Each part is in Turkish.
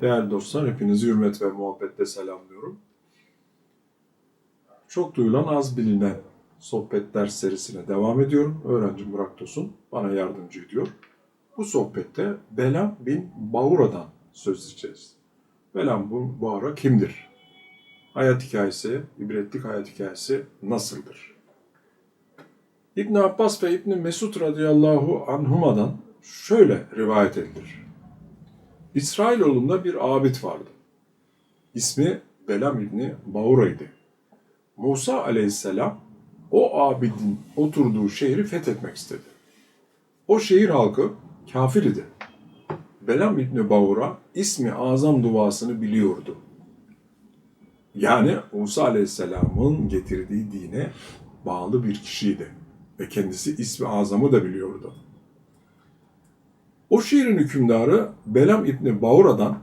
Değerli dostlar, hepinizi hürmet ve muhabbetle selamlıyorum. Çok duyulan, az bilinen sohbet ders serisine devam ediyorum. Öğrencim Burak Tosun bana yardımcı ediyor. Bu sohbette Belam bin Baura'dan söz edeceğiz. Belam bin Baura kimdir? Hayat hikayesi, ibretlik hayat hikayesi nasıldır? İbn Abbas ve İbn Mesud radıyallahu anhuma'dan şöyle rivayet edilir. İsrailoğlu'nda bir abid vardı. İsmi Belam İbni Baura'ydı. Musa aleyhisselam o abidin oturduğu şehri fethetmek istedi. O şehir halkı kafir idi. Belam İbni Baura ismi azam duasını biliyordu. Yani Musa aleyhisselamın getirdiği dine bağlı bir kişiydi. Ve kendisi ismi azamı da biliyordu. O şehrin hükümdarı Belam İbni Baura'dan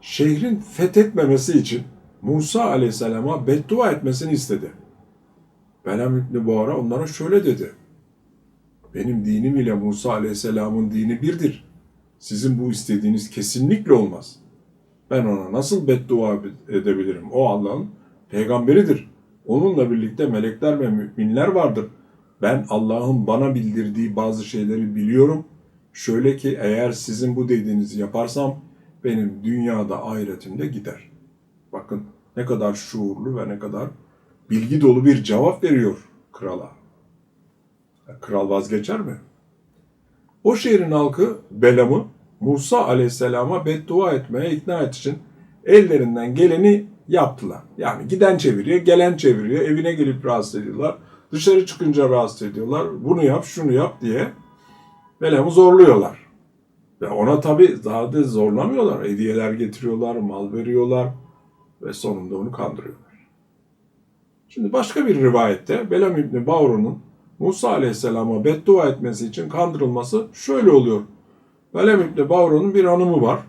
şehrin fethetmemesi için Musa Aleyhisselam'a beddua etmesini istedi. Belam İbni Baura onlara şöyle dedi. Benim dinim ile Musa Aleyhisselam'ın dini birdir. Sizin bu istediğiniz kesinlikle olmaz. Ben ona nasıl beddua edebilirim? O Allah'ın peygamberidir. Onunla birlikte melekler ve müminler vardır. Ben Allah'ın bana bildirdiği bazı şeyleri biliyorum. Şöyle ki eğer sizin bu dediğinizi yaparsam benim dünyada ahiretimde gider. Bakın ne kadar şuurlu ve ne kadar bilgi dolu bir cevap veriyor krala. Kral vazgeçer mi? O şehrin halkı Belam'ı Musa aleyhisselama beddua etmeye ikna et için ellerinden geleni yaptılar. Yani giden çeviriyor, gelen çeviriyor, evine gelip rahatsız ediyorlar. Dışarı çıkınca rahatsız ediyorlar. Bunu yap, şunu yap diye Belam'ı zorluyorlar. Ve ona tabi daha da zorlamıyorlar. Hediyeler getiriyorlar, mal veriyorlar ve sonunda onu kandırıyorlar. Şimdi başka bir rivayette Belam İbni Bavru'nun Musa Aleyhisselam'a beddua etmesi için kandırılması şöyle oluyor. Belam İbni Bavru'nun bir hanımı var.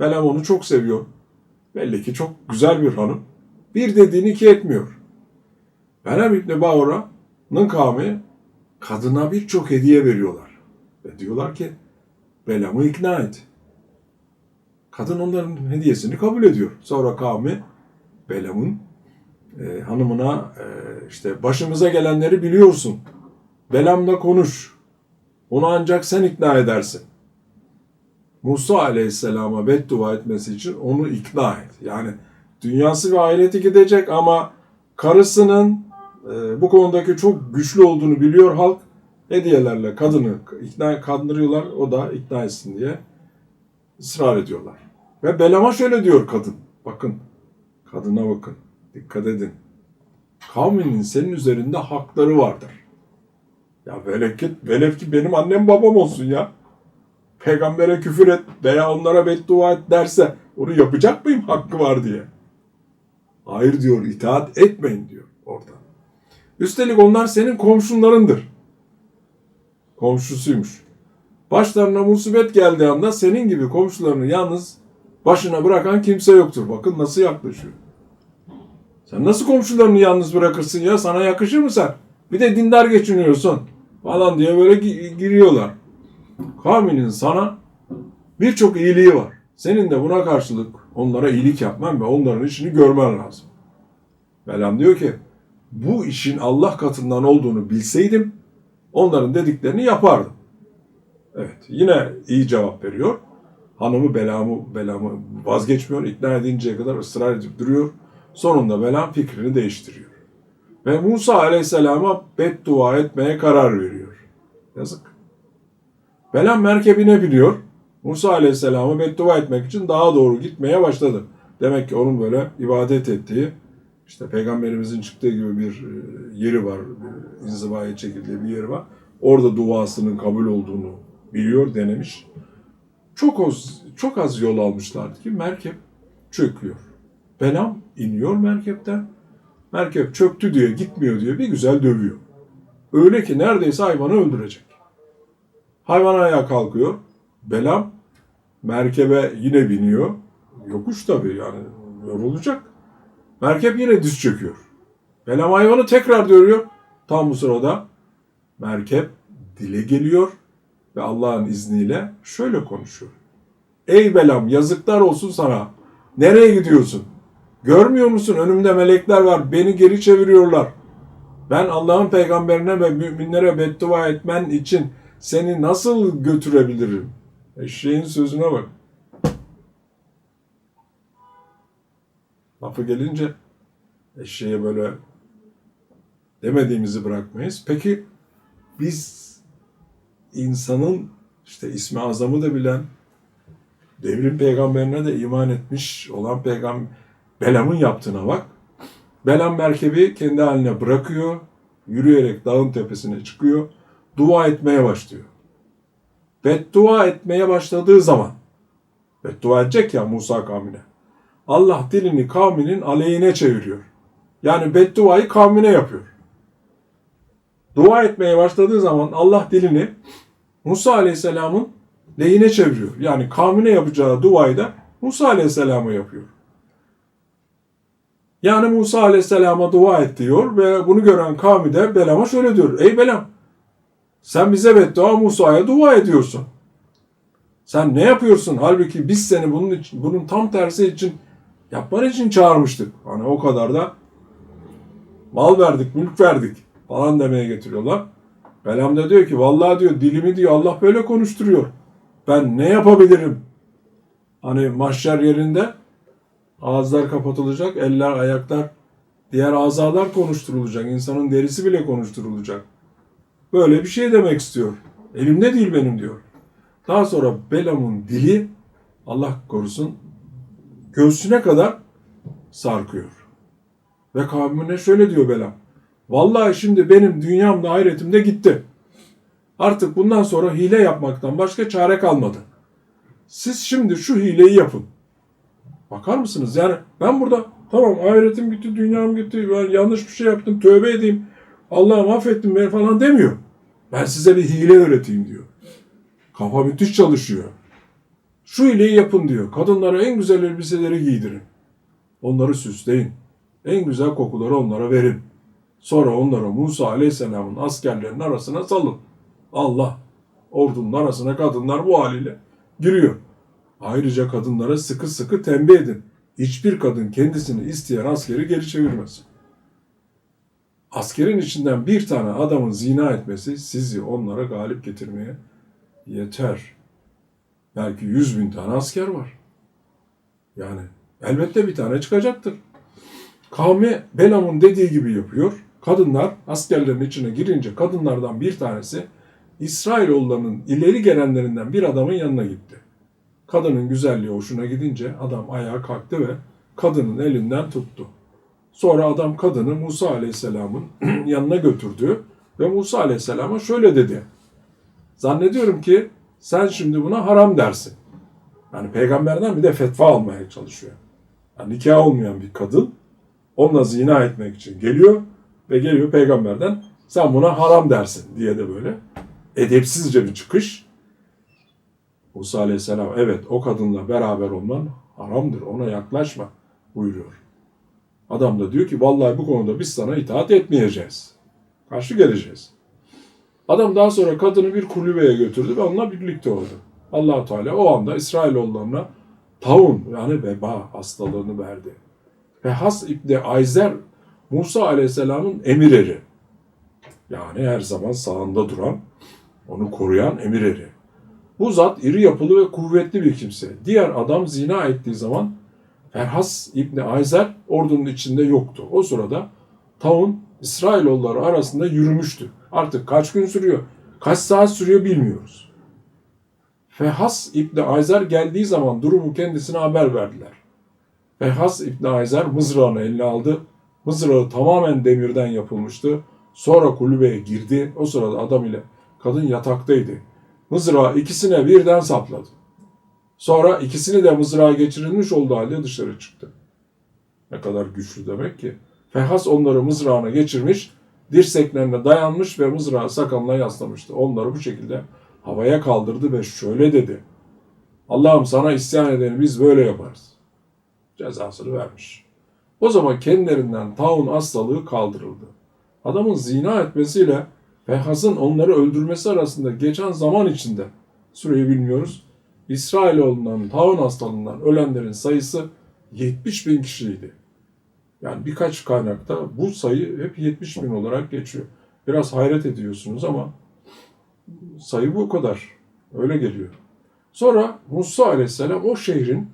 Belam onu çok seviyor. Belli ki çok güzel bir hanım. Bir dediğini iki etmiyor. Belam İbni Bavra'nın kavmi kadına birçok hediye veriyorlar. Ve diyorlar ki Belam'ı ikna et. Kadın onların hediyesini kabul ediyor. Sonra kavmi Belam'ın e, hanımına e, işte başımıza gelenleri biliyorsun. Belam'la konuş. Onu ancak sen ikna edersin. Musa aleyhisselama beddua etmesi için onu ikna et. Yani dünyası ve ahireti gidecek ama karısının e, bu konudaki çok güçlü olduğunu biliyor halk. Hediyelerle kadını ikna kandırıyorlar. O da ikna etsin diye ısrar ediyorlar. Ve Belam'a şöyle diyor kadın. Bakın kadına bakın. Dikkat edin. Kavminin senin üzerinde hakları vardır. Ya velev ki, velev ki benim annem babam olsun ya. Peygambere küfür et veya onlara beddua et derse onu yapacak mıyım hakkı var diye. Hayır diyor itaat etmeyin diyor orada. Üstelik onlar senin komşunlarındır. Komşusuymuş. Başlarına musibet geldiği anda senin gibi komşularını yalnız başına bırakan kimse yoktur. Bakın nasıl yaklaşıyor. Sen nasıl komşularını yalnız bırakırsın ya? Sana yakışır mı sen? Bir de dindar geçiniyorsun falan diye böyle giriyorlar. Kavminin sana birçok iyiliği var. Senin de buna karşılık onlara iyilik yapman ve onların işini görmen lazım. Belam diyor ki bu işin Allah katından olduğunu bilseydim onların dediklerini yapardım. Evet yine iyi cevap veriyor. Hanımı Belam'ı Belam'ı vazgeçmiyor. ikna edinceye kadar ısrar edip duruyor. Sonunda Belam fikrini değiştiriyor. Ve Musa Aleyhisselam'a beddua etmeye karar veriyor. Yazık. Belam merkebine biniyor. Musa Aleyhisselam'a beddua etmek için daha doğru gitmeye başladı. Demek ki onun böyle ibadet ettiği, işte peygamberimizin çıktığı gibi bir e, yeri var, inzivaya çekildiği bir yeri var. Orada duasının kabul olduğunu biliyor, denemiş. Çok az, çok az yol almışlardı ki merkep çöküyor. Belam iniyor merkepten. Merkep çöktü diye gitmiyor diye bir güzel dövüyor. Öyle ki neredeyse hayvanı öldürecek. Hayvan ayağa kalkıyor. Belam merkebe yine biniyor. Yokuş tabii yani yorulacak. Merkep yine düz çöküyor. Belam hayvanı tekrar dövüyor. Tam bu sırada merkep dile geliyor ve Allah'ın izniyle şöyle konuşuyor. Ey Belam yazıklar olsun sana. Nereye gidiyorsun? Görmüyor musun önümde melekler var beni geri çeviriyorlar. Ben Allah'ın peygamberine ve müminlere beddua etmen için seni nasıl götürebilirim? Eşeğin sözüne bak. Lafı gelince eşeğe böyle demediğimizi bırakmayız. Peki biz insanın işte ismi azamı da bilen, devrin peygamberine de iman etmiş olan peygamber Belam'ın yaptığına bak. Belam merkebi kendi haline bırakıyor, yürüyerek dağın tepesine çıkıyor, dua etmeye başlıyor. Beddua etmeye başladığı zaman, beddua edecek ya Musa kavmine, Allah dilini kavminin aleyhine çeviriyor. Yani bedduayı kavmine yapıyor. Dua etmeye başladığı zaman Allah dilini Musa Aleyhisselam'ın lehine çeviriyor. Yani kavmine yapacağı duayı da Musa Aleyhisselam'a yapıyor. Yani Musa Aleyhisselam'a dua et diyor ve bunu gören kavmi de Belam'a şöyle diyor. Ey Belam sen bize beddua Musa'ya dua ediyorsun. Sen ne yapıyorsun? Halbuki biz seni bunun için, bunun tam tersi için yapman için çağırmıştık. Hani o kadar da mal verdik, mülk verdik falan demeye getiriyorlar. Belam da diyor ki vallahi diyor dilimi diyor Allah böyle konuşturuyor. Ben ne yapabilirim? Hani mahşer yerinde ağızlar kapatılacak, eller, ayaklar, diğer azalar konuşturulacak. insanın derisi bile konuşturulacak. Böyle bir şey demek istiyor. Elimde değil benim diyor. Daha sonra Belam'ın dili Allah korusun göğsüne kadar sarkıyor. Ve kavmine şöyle diyor Belam. Vallahi şimdi benim dünyamda hayretimde gitti. Artık bundan sonra hile yapmaktan başka çare kalmadı. Siz şimdi şu hileyi yapın. Bakar mısınız? Yani ben burada tamam hayretim gitti, dünyam gitti, ben yanlış bir şey yaptım, tövbe edeyim. Allah'ım affettim beni falan demiyor. Ben size bir hile öğreteyim diyor. Kafa müthiş çalışıyor. Şu hileyi yapın diyor. Kadınlara en güzel elbiseleri giydirin. Onları süsleyin. En güzel kokuları onlara verin. Sonra onları Musa Aleyhisselam'ın askerlerinin arasına salın. Allah ordunun arasına kadınlar bu haliyle giriyor. Ayrıca kadınlara sıkı sıkı tembih edin. Hiçbir kadın kendisini isteyen askeri geri çevirmesin. Askerin içinden bir tane adamın zina etmesi sizi onlara galip getirmeye yeter. Belki yüz bin tane asker var. Yani elbette bir tane çıkacaktır. Kavmi Belam'ın dediği gibi yapıyor. Kadınlar askerlerin içine girince kadınlardan bir tanesi İsrailoğullarının ileri gelenlerinden bir adamın yanına gitti. Kadının güzelliği hoşuna gidince adam ayağa kalktı ve kadının elinden tuttu. Sonra adam kadını Musa Aleyhisselam'ın yanına götürdü ve Musa Aleyhisselam'a şöyle dedi. Zannediyorum ki sen şimdi buna haram dersin. Yani peygamberden bir de fetva almaya çalışıyor. Yani nikah olmayan bir kadın onunla zina etmek için geliyor ve geliyor peygamberden sen buna haram dersin diye de böyle edepsizce bir çıkış. Musa Aleyhisselam evet o kadınla beraber olman haramdır ona yaklaşma buyuruyor. Adam da diyor ki vallahi bu konuda biz sana itaat etmeyeceğiz. Karşı geleceğiz. Adam daha sonra kadını bir kulübeye götürdü ve onunla birlikte oldu. allah Teala o anda İsrailoğullarına taun yani veba hastalığını verdi. Ve Has İbni Ayzer Musa Aleyhisselam'ın emir eri. Yani her zaman sağında duran, onu koruyan emir eri. Bu zat iri yapılı ve kuvvetli bir kimse. Diğer adam zina ettiği zaman Ferhas İbni Ayzer ordunun içinde yoktu. O sırada Taun İsrailoğulları arasında yürümüştü. Artık kaç gün sürüyor, kaç saat sürüyor bilmiyoruz. Fehas İbni Ayzer geldiği zaman durumu kendisine haber verdiler. Fehas İbni Ayzer mızrağını eline aldı. Mızrağı tamamen demirden yapılmıştı. Sonra kulübeye girdi. O sırada adam ile kadın yataktaydı. Mızrağı ikisine birden sapladı. Sonra ikisini de mızrağa geçirilmiş olduğu halde dışarı çıktı. Ne kadar güçlü demek ki. Fehas onları mızrağına geçirmiş, dirseklerine dayanmış ve mızrağı sakalına yaslamıştı. Onları bu şekilde havaya kaldırdı ve şöyle dedi. Allah'ım sana isyan edeni biz böyle yaparız. Cezasını vermiş. O zaman kendilerinden taun hastalığı kaldırıldı. Adamın zina etmesiyle Fehas'ın onları öldürmesi arasında geçen zaman içinde, süreyi bilmiyoruz, İsrailoğullarının taun hastalığından ölenlerin sayısı 70 bin kişiydi. Yani birkaç kaynakta bu sayı hep 70 bin olarak geçiyor. Biraz hayret ediyorsunuz ama sayı bu kadar. Öyle geliyor. Sonra Musa aleyhisselam o şehrin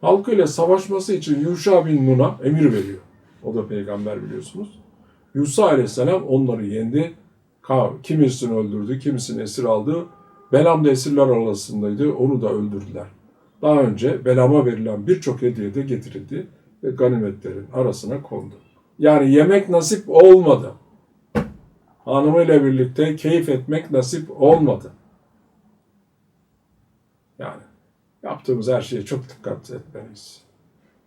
halkıyla savaşması için Yuşa bin Nun'a emir veriyor. O da peygamber biliyorsunuz. Yusuf aleyhisselam onları yendi. Kimisini öldürdü, kimisini esir aldı. Belam da esirler arasındaydı. Onu da öldürdüler. Daha önce Belam'a verilen birçok hediye de getirildi ve ganimetlerin arasına kondu. Yani yemek nasip olmadı. Hanımıyla birlikte keyif etmek nasip olmadı. Yani yaptığımız her şeye çok dikkat etmeliyiz.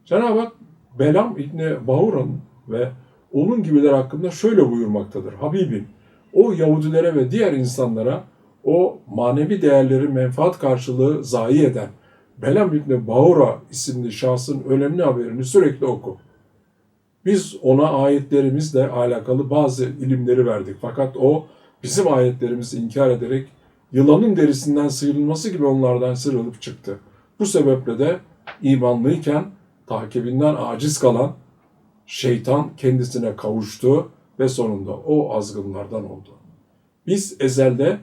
Cenab-ı Hak Belam İbni Bahur'un ve onun gibiler hakkında şöyle buyurmaktadır. Habibim, o Yahudilere ve diğer insanlara o manevi değerleri menfaat karşılığı zayi eden Belam İbni Bahura isimli şahsın önemli haberini sürekli oku. Biz ona ayetlerimizle alakalı bazı ilimleri verdik. Fakat o bizim ayetlerimizi inkar ederek yılanın derisinden sıyrılması gibi onlardan sıyrılıp çıktı. Bu sebeple de imanlıyken takibinden aciz kalan şeytan kendisine kavuştu ve sonunda o azgınlardan oldu. Biz ezelde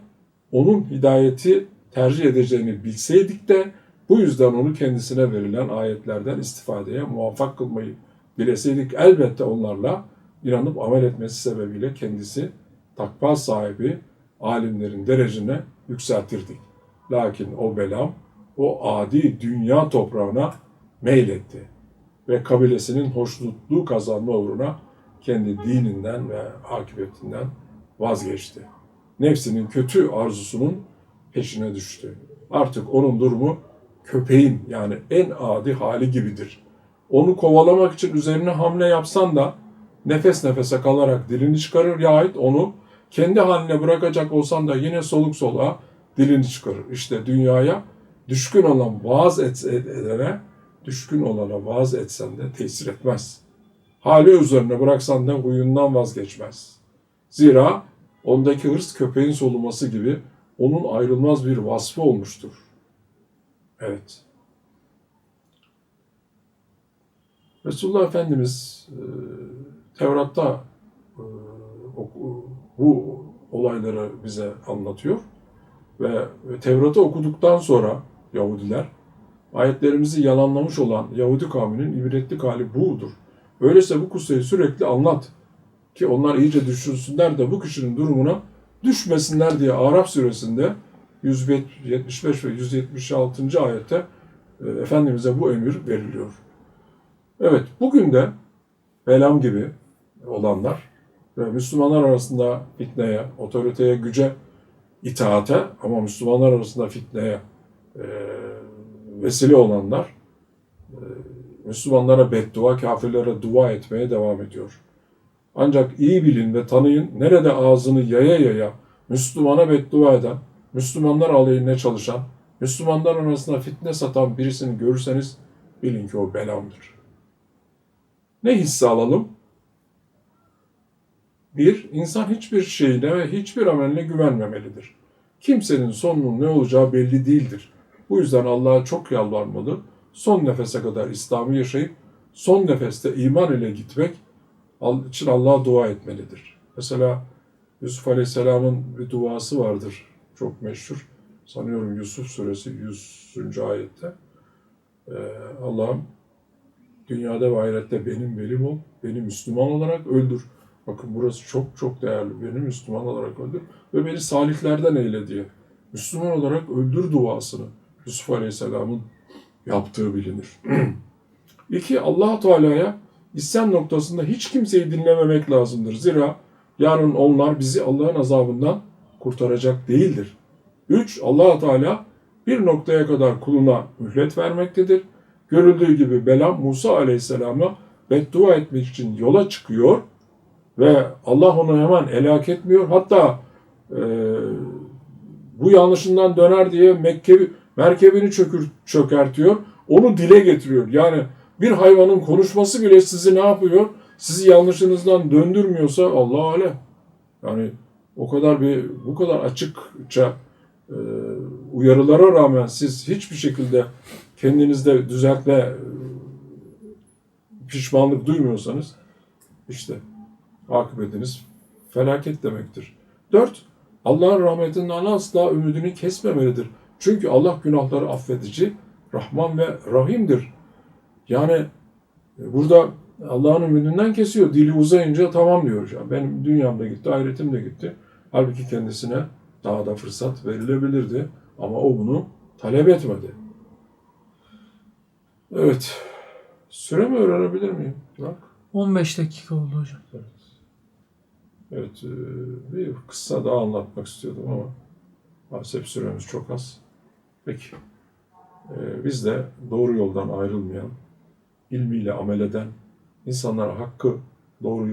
onun hidayeti tercih edeceğini bilseydik de bu yüzden onu kendisine verilen ayetlerden istifadeye muvaffak kılmayı bileseydik elbette onlarla inanıp amel etmesi sebebiyle kendisi takva sahibi alimlerin derecene yükseltirdik. Lakin o belam o adi dünya toprağına meyletti ve kabilesinin hoşnutluğu kazanma uğruna kendi dininden ve akıbetinden vazgeçti. Nefsinin kötü arzusunun peşine düştü. Artık onun durumu köpeğin yani en adi hali gibidir. Onu kovalamak için üzerine hamle yapsan da nefes nefese kalarak dilini çıkarır yahut onu kendi haline bırakacak olsan da yine soluk soluğa dilini çıkarır. İşte dünyaya düşkün olan vaaz edene, düşkün olana vaaz etsen de tesir etmez. Hali üzerine bıraksan da huyundan vazgeçmez. Zira ondaki hırs köpeğin soluması gibi onun ayrılmaz bir vasfı olmuştur. Evet. Resulullah Efendimiz e, Tevrat'ta e, bu olayları bize anlatıyor ve Tevrat'ı okuduktan sonra Yahudiler ayetlerimizi yalanlamış olan Yahudi kavminin ibretlik hali budur. Öyleyse bu kutsayı sürekli anlat ki onlar iyice düşünsünler de bu kişinin durumuna düşmesinler diye Arap suresinde 175 ve 176. ayette e, Efendimiz'e bu emir veriliyor. Evet, bugün de Belam gibi olanlar ve Müslümanlar arasında fitneye, otoriteye, güce, itaate ama Müslümanlar arasında fitneye e, vesile olanlar e, Müslümanlara beddua, kafirlere dua etmeye devam ediyor. Ancak iyi bilin ve tanıyın, nerede ağzını yaya yaya Müslümana beddua eden, Müslümanlar aleyhine çalışan, Müslümanlar arasında fitne satan birisini görürseniz bilin ki o belamdır. Ne hisse alalım? Bir, insan hiçbir şeyine ve hiçbir ameline güvenmemelidir. Kimsenin sonunun ne olacağı belli değildir. Bu yüzden Allah'a çok yalvarmalı, son nefese kadar İslam'ı yaşayıp son nefeste iman ile gitmek için Allah'a dua etmelidir. Mesela Yusuf Aleyhisselam'ın bir duası vardır. Çok meşhur. Sanıyorum Yusuf suresi 100. ayette. Ee, Allah'ım dünyada ve ahirette benim velim ol, beni Müslüman olarak öldür. Bakın burası çok çok değerli. Beni Müslüman olarak öldür ve beni salihlerden eyle diye. Müslüman olarak öldür duasını Yusuf Aleyhisselam'ın yaptığı bilinir. İki, allah Teala'ya isyan noktasında hiç kimseyi dinlememek lazımdır. Zira yarın onlar bizi Allah'ın azabından kurtaracak değildir. Üç, allah Teala bir noktaya kadar kuluna mühlet vermektedir. Görüldüğü gibi Belam Musa Aleyhisselam'a beddua etmek için yola çıkıyor ve Allah onu hemen helak etmiyor. Hatta e, bu yanlışından döner diye Mekke merkebini çökür, çökertiyor. Onu dile getiriyor. Yani bir hayvanın konuşması bile sizi ne yapıyor? Sizi yanlışınızdan döndürmüyorsa Allah alem. Yani o kadar bir bu kadar açıkça e, uyarılara rağmen siz hiçbir şekilde kendinizde düzeltme, e, pişmanlık duymuyorsanız işte akıbetiniz felaket demektir. Dört, Allah'ın rahmetinden asla ümidini kesmemelidir. Çünkü Allah günahları affedici, Rahman ve Rahim'dir. Yani e, burada Allah'ın ümidinden kesiyor. Dili uzayınca tamam diyor. Ya benim dünyam da gitti, ahiretim de gitti. Halbuki kendisine daha da fırsat verilebilirdi. Ama o bunu talep etmedi. Evet. Süremi öğrenebilir miyim? Bak. 15 dakika oldu hocam. Evet, e, bir kısa daha anlatmak istiyordum ama maalesef süremiz çok az. Peki, e, biz de doğru yoldan ayrılmayan, ilmiyle amel eden, insanlara hakkı doğru